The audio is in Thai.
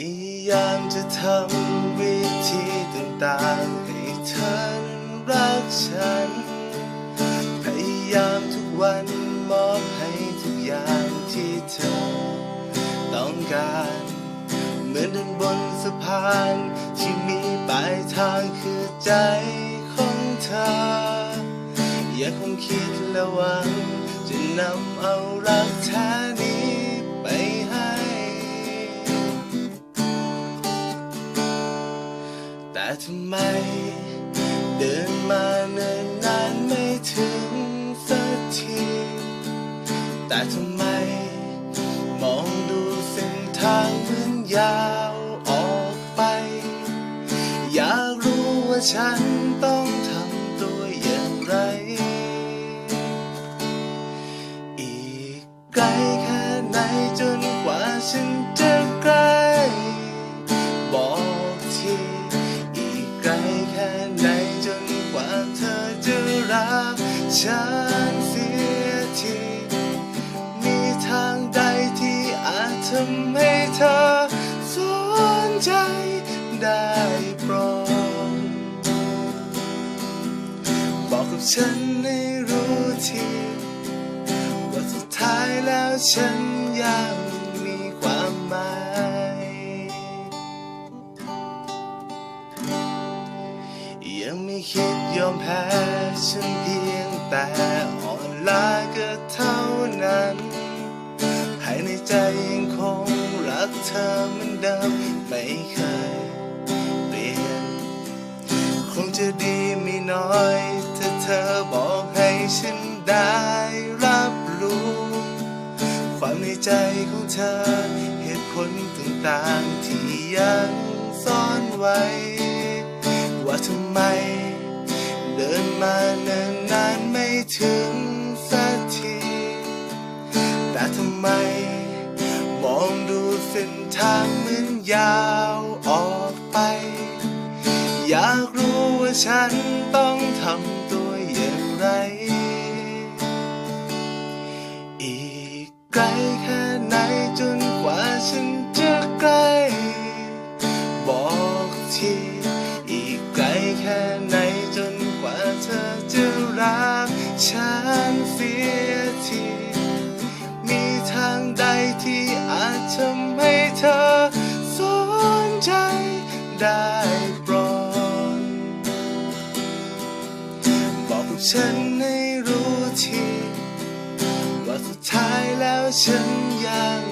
ายามจะทำวิธีต่างๆ ให้เธอรักฉัน พยายามทุกวันมอบให้ทุกอย่างที่เธอต้องการ เหมือนเดินบนสะพานที่มีปลายทางคือใจของเธอยังคงคิดและหวังจะนำเอารักแท้ ทำไม เดินมาเนิ่นนานไม่ถึงสักที แต่ทำไม มองดูเส้นทางเหมือนยาวออกไป อยากรู้ว่าฉันต้องทำตัวอย่างไร อีกไกลแค่ไหนจนกว่าฉัน ฉันเสียทีมีทางใดที่อาจทำให้เธอสนใจได้โปรดบอกกับฉันให้รู้ที ว่าสุดท้ายแล้วฉันยัง ยอมแพ้ฉันเพียงแต่อ่อนล้าก็เท่านั้นภายในใจยังคงรักเธอเหมือนเดิมไม่เคยเปลี่ยน คงจะดีไม่น้อยถ้าเธอบอกให้ฉันได้รับรู้ ความในใจของเธอเหตุผลต่างๆที่ยังซ่อนไว้ ถึงสักที แต่ทำไม มองดูเส้นทางเหมือนยาวออกไป อยากรู้ว่าฉันต้องทำตัวอย่างไร อีกไกลแค่ไหนจนกว่าฉันจะใกล้ บอกทีอีกไกลแค่ไหนจนกว่าเธอจะรัก ฉันเสียที มีทางใดที่อาจทำให้เธอสนใจได้โปรดบอกฉันให้รู้ที ว่าสุดท้ายแล้วฉันยัง